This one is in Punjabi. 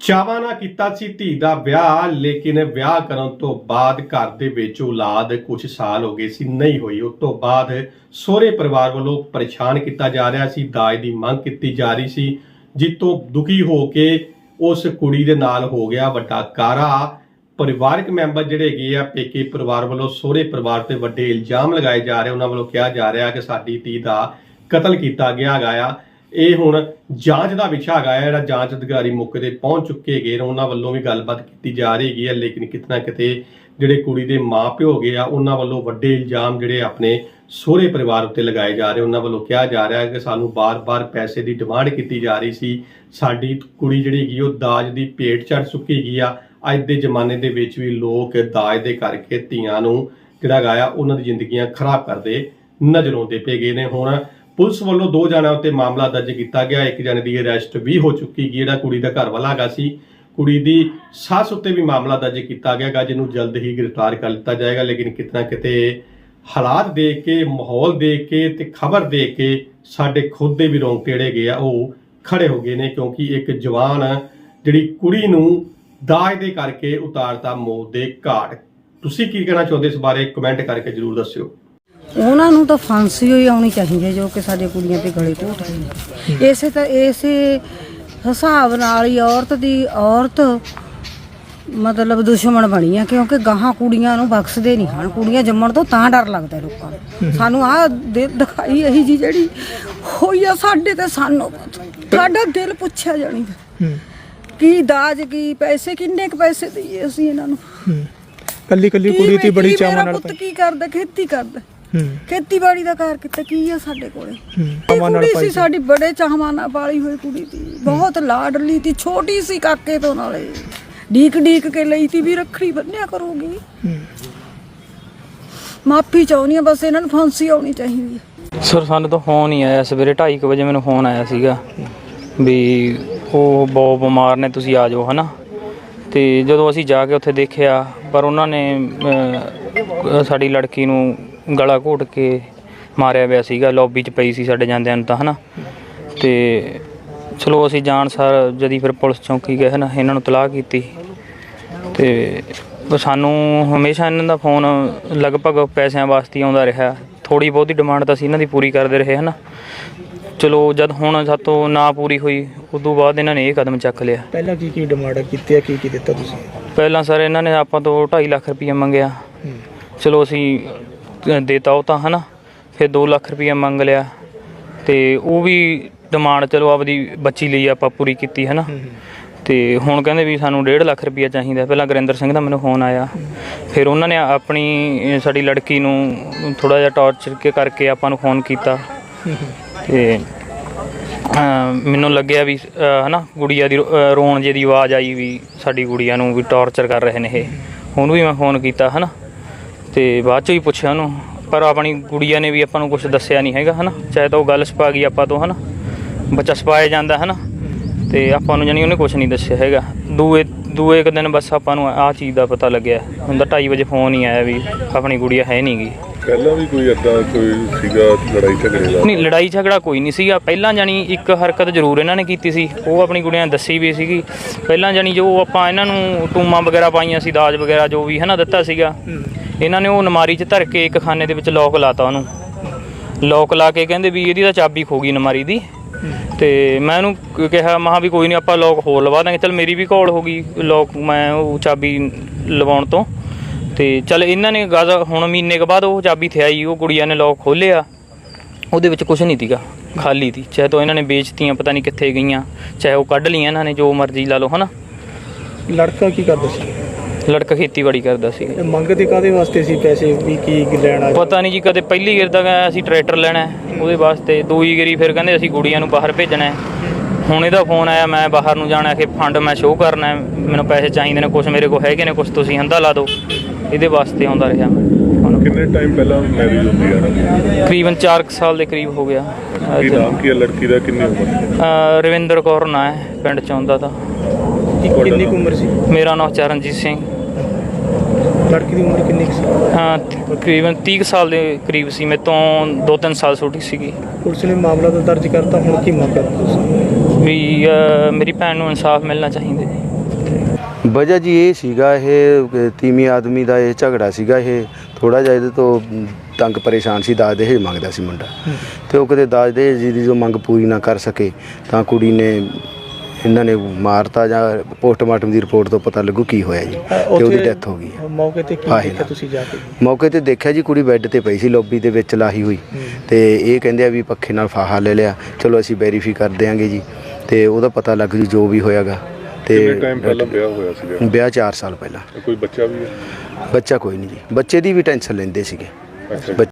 ਚਾਵਾਂ ਨਾਲ ਕੀਤਾ ਸੀ ਧੀ ਦਾ ਵਿਆਹ, ਲੇਕਿਨ ਵਿਆਹ ਕਰਨ ਤੋਂ ਬਾਅਦ ਘਰ ਦੇ ਵਿੱਚ ਔਲਾਦ ਕੁਝ ਸਾਲ ਹੋ ਗਏ ਸੀ, ਨਹੀਂ ਹੋਈ। ਉਸ ਤੋਂ ਬਾਅਦ ਸਹੁਰੇ ਪਰਿਵਾਰ ਵੱਲੋਂ ਪਰੇਸ਼ਾਨ ਕੀਤਾ ਜਾ ਰਿਹਾ ਸੀ, ਦਾਜ ਦੀ ਮੰਗ ਕੀਤੀ ਜਾ ਰਹੀ ਸੀ ਜਿੱਤੋਂ ਦੁਖੀ ਹੋ ਕੇ ਉਸ ਕੁੜੀ ਦੇ ਨਾਲ ਹੋ ਗਿਆ ਵੱਡਾ ਕਾਰਾ। ਪਰਿਵਾਰਕ ਮੈਂਬਰ ਜਿਹੜੇ ਹੈਗੇ ਆ, ਪੇਕੇ ਪਰਿਵਾਰ ਵੱਲੋਂ, ਸਹੁਰੇ ਪਰਿਵਾਰ ਤੇ ਵੱਡੇ ਇਲਜ਼ਾਮ ਲਗਾਏ ਜਾ ਰਹੇ। ਉਹਨਾਂ ਵੱਲੋਂ ਕਿਹਾ ਜਾ ਰਿਹਾ ਕਿ ਸਾਡੀ ਧੀ ਦਾ ਕਤਲ ਕੀਤਾ ਗਿਆ ਹੈਗਾ ਆ। ਇਹ ਹੁਣ ਜਾਂਚ ਦਾ ਵਿਸ਼ਾ ਹੈਗਾ ਹੈ, ਜਿਹੜਾ ਜਾਂਚ ਅਧਿਕਾਰੀ ਮੌਕੇ ਤੇ ਪਹੁੰਚ ਚੁੱਕੇ ਹੈਗੇ ਨੇ, ਉਹਨਾਂ ਵੱਲੋਂ ਵੀ ਗੱਲਬਾਤ ਕੀਤੀ ਜਾ ਰਹੀ ਹੈਗੀ ਹੈ, ਲੇਕਿਨ ਕਿਤਨਾ ਕਿਤੇ ਜਿਹੜੇ ਕੁੜੀ ਦੇ ਮਾਪਿਓ ਹੈਗੇ ਆ, ਉਹਨਾਂ ਵੱਲੋਂ ਵੱਡੇ ਇਲਜ਼ਾਮ ਜਿਹੜੇ ਆਪਣੇ ਸਹੁਰੇ ਪਰਿਵਾਰ ਉੱਤੇ ਲਗਾਏ ਜਾ ਰਹੇ, ਉਹਨਾਂ ਵੱਲੋਂ ਕਿਹਾ ਜਾ ਰਿਹਾ ਹੈ ਕਿ ਸਾਨੂੰ ਬਾਰ-ਬਾਰ ਪੈਸੇ ਦੀ ਡਿਮਾਂਡ ਕੀਤੀ ਜਾ ਰਹੀ ਸੀ, ਸਾਡੀ ਕੁੜੀ ਜਿਹੜੀ ਹੈਗੀ ਉਹ ਦਾਜ ਦੀ ਭੇਟ ਚੜ ਚੁੱਕੀ ਗਈ ਆ, ਅੱਜ ਦੇ ਜ਼ਮਾਨੇ ਦੇ ਵਿੱਚ ਵੀ ਲੋਕ ਦਾਜ ਦੇ ਕਰਕੇ ਧੀਆਂ ਨੂੰ ਜਿਹੜਾ ਹੈਗਾ ਆ, ਉਹਨਾਂ ਦੀ ਜ਼ਿੰਦਗੀਆਂ ਖਰਾਬ ਕਰਦੇ ਨਜ਼ਰ ਆਉਂਦੇ ਪਏ ਗਏ ਨੇ, ਹੁਣ ਪੁਲਿਸ ਵੱਲੋਂ ਦੋ ਜਣਿਆਂ ਉੱਤੇ ਮਾਮਲਾ ਦਰਜ ਕੀਤਾ ਗਿਆ। ਇੱਕ ਜਣੇ ਦੀ ਅਰੈਸਟ ਵੀ ਹੋ ਚੁੱਕੀ ਗਈ। ਜਿਹੜਾ ਕੁੜੀ ਦਾ ਘਰ ਵਾਲਾ ਹੈਗਾ ਸੀ, ਕੁੜੀ ਦੀ ਸੱਸ ਉੱਤੇ ਵੀ ਮਾਮਲਾ ਦਰਜ ਕੀਤਾ ਗਿਆ ਗਾ ਜਿਹਨੂੰ ਜਲਦ ਹੀ ਗ੍ਰਿਫਤਾਰ ਕਰ ਲਿੱਤਾ ਜਾਏਗਾ। ਲੇਕਿਨ ਕਿਤਨਾ ਕਿਤੇ ਹਾਲਾਤ ਦੇਖ ਕੇ, ਮਾਹੌਲ ਦੇਖ ਕੇ ਤੇ ਖਬਰ ਦੇਖ ਕੇ ਸਾਡੇ ਖੁਦ ਦੇ ਵੀ ਰੋਂਗਟੇ ਜਿਹੜੇ ਗਏ ਆ, ਉਹ ਖੜੇ ਹੋ ਗਏ ਨੇ, ਕਿਉਂਕਿ ਇੱਕ ਜਵਾਨ ਜਿਹੜੀ ਕੁੜੀ ਨੂੰ ਦਾਜ ਦੇ ਕਰਕੇ ਉਤਾਰਤਾ ਮੌਤ ਦੇ ਘਾਟ। ਤੁਸੀਂ ਕੀ ਕਹਿਣਾ ਚਾਹੁੰਦੇ ਇਸ ਬਾਰੇ? ਕਮੈਂਟ ਕਰਕੇ ਜਰੂਰ ਦੱਸਿਓ। ਉਹਨਾਂ ਨੂੰ ਤਾਂ ਫਾਂਸੀ ਹੋਈ ਆਉਣੀ ਚਾਹੀਦੀ ਹੈ ਜੋ ਕਿ ਸਾਡੇ ਕੁੜੀਆਂ ਤੇ ਗਲੇ ਘੋਟ ਰਹੀ ਹੈ। ਇਸੇ ਤਾਂ ਇਸੇ ਹਿਸਾਬ ਨਾਲ ਹੀ ਔਰਤ ਦੀ ਔਰਤ ਮਤਲਬ ਦੁਸ਼ਮਣ ਬਣੀ ਆ ਕਿਉਂਕਿ ਗਾਹਾਂ ਕੁੜੀਆਂ ਨੂੰ ਬਖਸ਼ਦੇ ਨਹੀਂ ਹਨ। ਕੁੜੀਆਂ ਜੰਮਣ ਤੋਂ ਤਾਂ ਡਰ ਲੱਗਦਾ ਲੋਕਾਂ ਨੂੰ। ਸਾਨੂੰ ਦਿਲ ਦਿਖਾਈ ਇਹੀ ਜੀ ਜਿਹੜੀ ਹੋਈ ਆ ਸਾਡੇ ਤੇ ਸਾਨੂੰ ਸਾਡਾ ਦਿਲ ਪੁੱਛਿਆ ਜਾਣੀ ਕੀ ਦਾਜ ਕੀ ਪੈਸੇ ਕਿੰਨੇ ਕੁ ਪੈਸੇ ਦਈਏ ਅਸੀਂ ਇਹਨਾਂ ਨੂੰ? ਕੱਲੀ ਕੱਲੀ ਕੁੜੀ ਤੀ ਬੜੀ ਚਾਵਾਂ ਨਾਲ ਪੁੱਤ ਕੀ ਕਰਦਾ ਖੇਤੀ ਕਰਦਾ? ਖੇਤੀਬਾੜੀ ਦਾ ਕਾਰ ਕੀਤਾ ਕੀ ਆ ਸਾਡੇ ਕੋਲੇ? ਚਾਵਾਂ ਨਾਲ ਕੁੜੀ ਪਾਈ ਸੀ ਸਾਡੀ ਬੜੇ ਚਾਹਵਾਂ ਨਾਲ ਪਾਲੀ ਹੋਈ ਕੁੜੀ ਸੀ। ਬਹੁਤ ਲਾਡਲੀ ਸੀ ਛੋਟੀ ਸੀ ਕਾਕੇ ਤੋਂ ਨਾਲੇ। ਡੀਕ ਡੀਕ ਕੇ ਲਈ ਤੀ ਵੀ ਰੱਖੜੀ ਬੰਨਿਆ ਕਰੂਗੀ। ਮਾਫੀ ਚਾਹੁੰਦੀ ਆ ਬਸ ਇਹਨਾਂ ਨੂੰ ਫਾਂਸੀ ਆਉਣੀ ਚਾਹੀਦੀ ਸਰ ਸਾਨੂੰ ਤਾਂ ਫੋਨ ਹੀ ਆਇਆ। ਸਵੇਰੇ 2:30 ਵਜੇ ਮੈਨੂੰ ਫੋਨ ਆਇਆ ਸੀਗਾ ਵੀ ਉਹ ਬਹੁਤ ਬਿਮਾਰ ਨੇ ਤੁਸੀਂ ਆ ਜਾਓ ਹਨਾ? ਤੇ ਜਦੋਂ ਅਸੀਂ ਜਾ ਕੇ ਉੱਥੇ ਦੇਖਿਆ ਪਰ ਉਹਨਾਂ ਨੇ ਸਾਡੀ ਲੜਕੀ ਨੂੰ ਗਲਾ ਘੋਟ ਕੇ ਮਾਰਿਆ ਹੋਇਆ ਸੀਗਾ ਲੌਬੀ 'ਚ ਪਈ ਸੀ ਸਾਡੇ ਜਾਂਦਿਆਂ ਨੂੰ ਤਾਂ ਹਨਾ? ਤੇ ਚਲੋ ਅਸੀਂ ਜਾਣ ਸਾਰ ਜਦੀ ਫਿਰ ਪੁਲਿਸ ਚੌਂਕੀ ਗਏ ਹਨਾ? ਇਹਨਾਂ ਨੂੰ ਤਲਾਹ ਕੀਤੀ। ਤੇ ਸਾਨੂੰ ਹਮੇਸ਼ਾ ਇਹਨਾਂ ਦਾ ਫੋਨ ਲਗਭਗ ਪੈਸਿਆਂ ਵਾਸਤੇ ਆਉਂਦਾ ਰਿਹਾ। ਥੋੜੀ ਬਹੁਤੀ ਡਿਮਾਂਡ ਤਾਂ ਅਸੀਂ ਇਹਨਾਂ ਦੀ ਪੂਰੀ ਕਰਦੇ ਰਹੇ ਹਨਾ? ਚਲੋ ਜਦ ਹੁਣ ਸਾਤੋਂ ਨਾ ਪੂਰੀ ਹੋਈ ਉਦੋਂ ਬਾਅਦ ਇਹਨਾਂ ਨੇ ਇਹ ਕਦਮ ਚੱਕ ਲਿਆ। ਪਹਿਲਾਂ ਕੀ ਕੀ ਡਿਮਾਂਡ ਕੀਤੀ ਹੈ ਕੀ ਕੀ ਦਿੱਤਾ ਤੁਸੀਂ? ਪਹਿਲਾਂ ਸਰ ਇਹਨਾਂ ਨੇ ਆਪਾਂ ਤੋਂ 2.5 ਲੱਖ ਰੁਪਏ ਮੰਗਿਆ। ਚਲੋ ਅਸੀਂ ਦੇਤਾ ਉਹ ਤਾਂ ਹਨਾ? ਫਿਰ 2 ਲੱਖ ਰੁਪਏ ਮੰਗ ਲਿਆ। ਤੇ ਉਹ ਵੀ ਡਿਮਾਂਡ ਚਲੋ ਆਪਦੀ ਬੱਚੀ ਲਈ ਆਪਾਂ ਪੂਰੀ ਕੀਤੀ ਹਨਾ? ਤੇ ਹੁਣ ਕਹਿੰਦੇ ਵੀ ਸਾਨੂੰ 1.5 ਲੱਖ ਰੁਪਏ ਚਾਹੀਦਾ। ਪਹਿਲਾਂ ਗੁਰਿੰਦਰ ਸਿੰਘ ਦਾ ਮੈਨੂੰ ਫੋਨ ਆਇਆ। ਫਿਰ ਉਹਨਾਂ ਨੇ ਆਪਣੀ ਸਾਡੀ ਲੜਕੀ ਨੂੰ ਥੋੜਾ ਜਿਹਾ ਟਾਰਚਰ ਕੇ ਕਰਕੇ ਆਪਾਂ ਨੂੰ ਫੋਨ ਕੀਤਾ। ਤੇ ਮੈਨੂੰ ਲੱਗਿਆ ਵੀ ਹਨਾ ਗੁੜੀਆ ਦੀ ਰੋਣ ਜੇ ਦੀ ਆਵਾਜ਼ ਆਈ ਵੀ ਸਾਡੀ ਗੁੜੀਆ ਨੂੰ ਵੀ ਟੌਰਚਰ ਕਰ ਰਹੇ ਨੇ ਇਹ। ਉਹਨੂੰ ਵੀ ਮੈਂ ਫੋਨ ਕੀਤਾ ਹਨਾ? ਤੇ ਬਾਅਦ ਚ ਵੀ ਪੁੱਛਿਆ ਉਹਨੂੰ ਪਰ ਆਪਣੀ ਗੁੜੀਆ ਨੇ ਵੀ ਆਪਾਂ ਨੂੰ ਕੁਝ ਦੱਸਿਆ ਨਹੀਂ ਹੈਗਾ ਹਨਾ? ਚਾਹੇ ਤਾਂ ਉਹ ਗੱਲ ਛਪਾ ਗਈ ਆਪਾਂ ਤੋਂ ਹਨਾ? ਬੱਚਾ ਛਪਾਇਆ ਜਾਂਦਾ ਹਨਾ? ਤੇ ਆਪਾਂ ਨੂੰ ਜਾਨੀ ਉਹਨੇ ਕੁਝ ਨਹੀਂ ਦੱਸਿਆ ਹੈਗਾ। ਦੂਏ ਦੂਏ ਇੱਕ ਦਿਨ ਬਸ ਆਪਾਂ ਨੂੰ ਆਹ ਚੀਜ਼ ਦਾ ਪਤਾ ਲੱਗਿਆ। ਹੁੰਦਾ 2:30 ਵਜੇ ਫੋਨ ਹੀ ਆਇਆ ਵੀ ਆਪਣੀ ਗੁੜੀਆ ਹੈ ਨਹੀਂਗੀ ਪਹਿਲਾਂ ਵੀ ਕੋਈ ਏਦਾਂ ਕੋਈ ਸੀਗਾ ਲੜਾਈ ਝਗੜੇ ਦਾ? ਨਹੀਂ ਲੜਾਈ ਝਗੜਾ ਕੋਈ ਨਹੀਂ ਸੀਗਾ। ਪਹਿਲਾਂ ਜਾਨੀ ਇੱਕ ਹਰਕਤ ਜ਼ਰੂਰ ਇਹਨਾਂ ਨੇ ਕੀਤੀ ਸੀ। ਉਹ ਆਪਣੀ ਕੁੜੀਆਂ ਨੇ ਦੱਸੀ ਵੀ ਸੀਗੀ। ਪਹਿਲਾਂ ਜਾਨੀ ਜੋ ਆਪਾਂ ਇਹਨਾਂ ਨੂੰ ਟੂਮਾਂ ਵਗੈਰਾ ਪਾਈਆਂ ਸੀ ਦਾਜ ਵਗੈਰਾ ਜੋ ਵੀ ਹਨਾ ਦਿੱਤਾ ਸੀਗਾ। ਇਹਨਾਂ ਨੇ ਉਹ ਨਮਾਰੀ 'ਚ ਧਰ ਕੇ ਇੱਕ ਖਾਨੇ ਦੇ ਵਿੱਚ ਲੋਕ ਲਾਤਾ ਉਹਨੂੰ। ਲੋਕ ਲਾ ਕੇ ਕਹਿੰਦੇ ਵੀ ਇਹਦੀ ਤਾਂ ਚਾਬੀ ਖੋ ਗਈ ਨਮਾਰੀ ਦੀ। ਤੇ ਮੈਂ ਉਹਨੂੰ ਕਿਹਾ ਮਹਾ ਵੀ ਕੋਈ ਨਹੀਂ ਆਪਾਂ ਲੋਕ ਹੋਰ ਲਵਾ ਦਾਂਗੇ। ਚਲ ਮੇਰੀ ਵੀ ਘੋਲ ਹੋ ਗਈ ਲੋਕ ਮੈਂ ਉਹ ਚਾਬੀ ਲਵਾਉਣ ਤੋਂ। ਤੇ ਚਲ ਇਹਨਾਂ ਨੇ ਗਾਜ਼ਾ, ਹੁਣ ਮਹੀਨੇ ਕੁ ਬਾਅਦ ਉਹ ਚਾਬੀ ਥਿਆ ਥਿਆਈ ਉਹ ਕੁੜੀਆਂ ਨੇ ਲੋਕ ਖੋਲਿਆ ਉਹਦੇ ਵਿੱਚ ਕੁਝ ਨਹੀਂ ਸੀਗਾ, ਖਾਲੀ ਸੀ। ਚਾਹੇ ਤਾਂ ਇਹਨਾਂ ਨੇ ਵੇਚਤੀਆਂ, ਪਤਾ ਨਹੀਂ ਕਿੱਥੇ ਗਈਆਂ, ਚਾਹੇ ਉਹ ਕੱਢ ਲਈਆਂ ਇਹਨਾਂ ਨੇ, ਜੋ ਮਰਜ਼ੀ ਲਾ ਲਓ, ਹਨਾ। ਲੜਕਾ ਕੀ ਕਰਦਾ ਸੀ? ਲੜਕਾ ਖੇਤੀਬਾੜੀ ਕਰਦਾ ਸੀ। ਇਹ ਮੰਗਦੇ ਕਾਦੇ ਵਾਸਤੇ ਸੀ ਪੈਸੇ ਵੀ ਕੀ ਲੈਣਾ ਪਤਾ ਨਹੀਂ ਜੀ ਕਦੇ ਪਹਿਲੀ ਗੇਰ ਦਾ ਗਿਆ ਅਸੀਂ ਟਰੈਕਟਰ ਲੈਣਾ ਹੈ, ਉਹਦੇ ਵਾਸਤੇ। ਦੂਈ ਗੇਰੀ ਫਿਰ ਕਹਿੰਦੇ ਅਸੀਂ ਗੁੜੀਆਂ ਨੂੰ ਬਾਹਰ ਭੇਜਣਾ ਹੈ। ਹੁਣ ਇਹਦਾ ਫੋਨ ਆਇਆ ਮੈਂ ਬਾਹਰ ਨੂੰ ਜਾਣਾ ਕਿ ਫੰਡ ਮੈਂ ਸ਼ੋਅ ਕਰਨਾ ਹੈ, ਮੈਨੂੰ ਪੈਸੇ ਚਾਹੀਦੇ ਨੇ ਕੁਝ ਮੇਰੇ ਕੋਲ ਹੈਗੇ ਨੇ ਕੁਝ ਤੁਸੀਂ ਹੰਦਾ ਲਾ ਦਿਓ। ਇਹਦੇ ਵਾਸਤੇ ਆਉਂਦਾ ਰਿਹਾ ਹੁਣ। ਕਿੰਨੇ ਟਾਈਮ ਪਹਿਲਾਂ ਮੈਰਿਜ ਹੁੰਦੀ ਆ? ਤਕਰੀਬਨ 4 ਸਾਲ ਦੇ ਕਰੀਬ ਹੋ ਗਿਆ। ਕੀ ਨਾਮ ਕੀ ਹੈ ਲੜਕੀ ਦਾ ਕਿੰਨੀ ਉਮਰ? ਅਹ ਰਵਿੰਦਰ ਕੌਰ ਨਾਂ ਹੈ ਪਿੰਡ ਚ ਆਉਂਦਾ ਤਾਂ। ਕੀ- ਕਿੰਨੀ ਕੁ ਉਮਰ ਸੀ? ਮੇਰਾ ਨਾਮ ਚਰਨਜੀਤ ਸਿੰਘ। ਲੜਕੀ ਦੀ ਉਮਰ ਕਿੰਨੀ ਕੁ ਸੀ? ਅਹ ਤਕਰੀਬਨ 30 ਕੁ ਸਾਲ ਦੇ ਕਰੀਬ ਸੀ। ਮੇਰੇ ਤੋਂ 2-3 ਸਾਲ ਛੋਟੀ ਸੀਗੀ। ਪੁਲਿਸ ਨੇ ਮਾਮਲਾ ਤਾਂ ਦਰਜ ਕਰਤਾ ਹੁਣ ਕੀ ਮੰਗ ਕਰਦੇ ਤੁਸੀਂ? ਵੀ ਅਹ ਮੇਰੀ ਭੈਣ ਨੂੰ ਇਨਸਾਫ ਮਿਲਣਾ ਚਾਹੀਦਾ ਜੀ। ਵਜ੍ਹਾ ਜੀ ਇਹ ਸੀਗਾ ਇਹ ਤੀਵੀਂ ਆਦਮੀ ਦਾ ਇਹ ਝਗੜਾ ਸੀਗਾ ਇਹ। ਥੋੜਾ ਜਿਹਾ ਇਹਦੇ ਤੋਂ ਤੰਗ ਪਰੇਸ਼ਾਨ ਸੀ ਦਾਜ ਦਹੇਜ ਮੰਗਦਾ ਸੀ ਮੁੰਡਾ। ਤੇ ਉਹ ਕਦੇ ਦਾਜ ਦਹੇਜ ਦੀ ਜੋ ਮੰਗ ਪੂਰੀ ਨਾ ਕਰ ਸਕੇ ਤਾਂ ਕੁੜੀ ਨੇ ਇਹਨਾਂ ਨੇ ਮਾਰਤਾ ਜਾਂ ਪੋਸਟਮਾਰਟਮ ਦੀ ਰਿਪੋਰਟ ਤੋਂ ਪਤਾ ਲੱਗੂ ਕੀ ਹੋਇਆ ਜੀ ਤੇ ਉਹਦੀ ਡੈਥ ਹੋ ਗਈ ਹੈ। ਮੌਕੇ ਤੇ ਕੀ ਦੇਖਿਆ। ਤੁਸੀਂ ਜਾ ਕੇ? ਮੌਕੇ ਤੇ ਦੇਖਿਆ ਜੀ ਕੁੜੀ ਬੈੱਡ ਤੇ ਪਈ ਸੀ ਲੌਬੀ ਦੇ ਵਿੱਚ ਲਾਹੀ ਹੋਈ। ਤੇ ਇਹ ਕਹਿੰਦੇ ਆ ਵੀ ਪੱਖੇ ਨਾਲ ਫਾਹਾ ਲੈ ਲਿਆ। ਚਲੋ ਅਸੀਂ ਵੈਰੀਫਾਈ ਕਰ ਦਿਆਂਗੇ ਜੀ। ਤੇ ਉਹਦਾ ਪਤਾ ਲੱਗ ਜੂ ਜੋ ਵੀ ਹੋਇਆਗਾ। ਕਿੰਨੇ ਟਾਈਮ ਪਹਿਲਾਂ ਵਿਆਹ ਹੋਇਆ ਸੀਗਾ? ਵਿਆਹ 4 ਸਾਲ ਪਹਿਲਾਂ। ਕੋਈ ਬੱਚਾ ਵੀ ਹੈ? ਬੱਚਾ ਕੋਈ ਨਹੀਂ ਜੀ। ਬੱਚੇ ਦੀ ਵੀ ਟੈਨਸ਼ਨ ਲੈਂਦੇ ਸੀਗੇ।